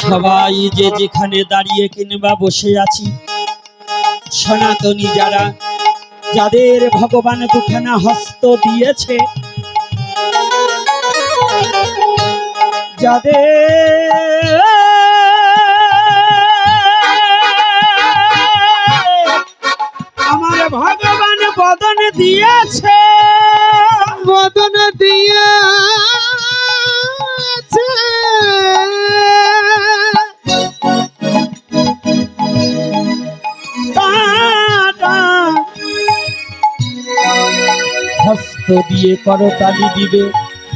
সবাই যে যেখানে দাঁড়িয়ে কিংবা বসে আছি, সনাতনী যারা, যাদের ভগবান দুখানা হস্ত দিয়েছে, যাদের হস্ত দিয়ে করতালি দিবে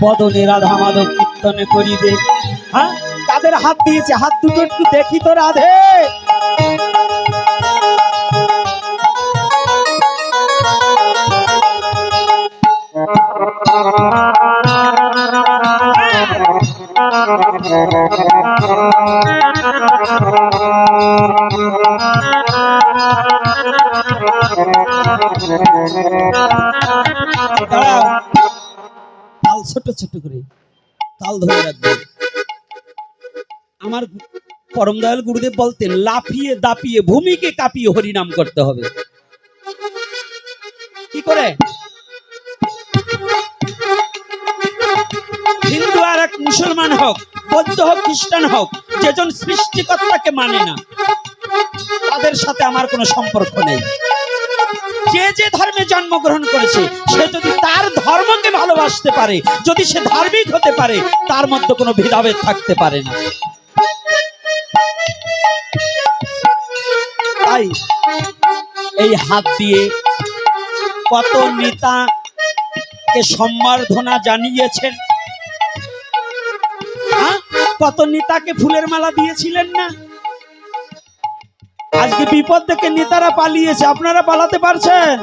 বদনে রাধা মাধব কীর্তনে করিবে। হ্যাঁ? তাদের হাত দিয়েছে, হাত দুটো একটু দেখি তো রাধে। তাল ছোট ছোট করে, তাল ধরে রাখবে। আমার পরম দয়াল গুরুদেব বলতেন, লাফিয়ে দাপিয়ে ভূমিকে কাঁপিয়ে হরিনাম করতে হবে। কি করে? হিন্দু আর এক মুসলমান হোক, বৌদ্ধ হোক, খ্রিস্টান হোক যেজন সৃষ্টিকর্তাকে মানে না। তাদের সাথে আমার কোনো সম্পর্ক নেই। যে যে ধর্মে জন্মগ্রহণ করেছে, সে যদি তার ধর্মকে ভালোবাসতে পারে, যদি সে ধার্মিক হতে পারে, তার মধ্যে কোনো ভেদাভেদ থাকতে পারে না। তাই এই হাত দিয়ে কত নেতাকে সম্বর্ধনা জানিয়েছেন? হ্যাঁ? কত নেতাকে ফুলের মালা দিয়েছিলেন না? আজকে বিপদ থেকে নেতারা পালিয়েছে, আপনারা পালাতে পারছেন?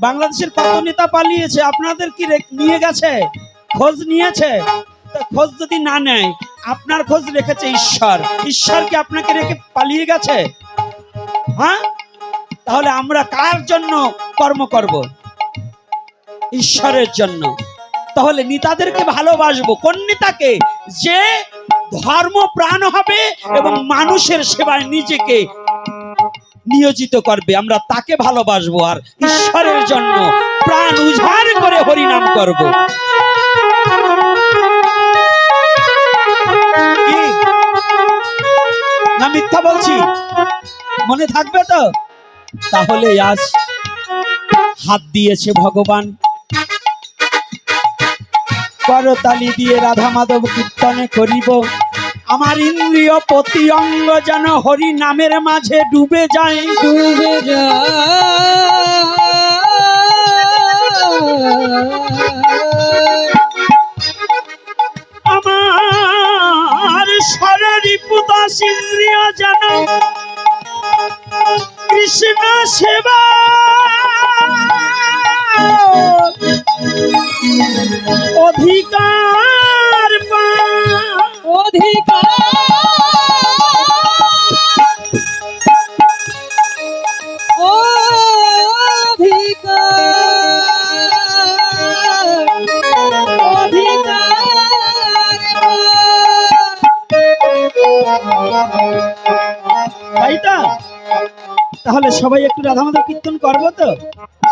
বাংলাদেশের কত নেতা পালিয়েছে, আপনাদের কি নিয়ে গেছে? খোঁজ নিয়েছে? খোঁজ যদি না নেয়, আপনার খোঁজ রেখেছে ঈশ্বর। ঈশ্বর কি আপনাকে রেখে পালিয়ে গেছে? হ্যাঁ তাহলে আমরা কার জন্য কর্ম করব? ঈশ্বরের জন্য। তাহলে নেতাদেরকে ভালোবাসবো। কোন নেতাকে? যে ধর্ম প্রাণ হবে এবং মানুষের সেবায় নিজেকে নিয়োজিত করবে। আমরা তাকে ভালোবাসবো আর ঈশ্বরের জন্য প্রাণ উজাড় করে হরিনাম করব। না মিথ্যা বলছি? মনে থাকবে তো? তাহলে আজ হাত দিয়েছে ভগবান। করতালি দিয়ে রাধা মাধব কীর্তনে করিব। আমার ইন্দ্রিয় প্রতি অঙ্গ যেন হরি নামের মাঝে ডুবে যায়। ডুবে আমার শরীর পুদাস ইন্দ্রিয় যেন কৃষ্ণ সেবা অধিকার। তাই তো তাহলে সবাই একটু রাধা মাধব কীর্তন করব তো?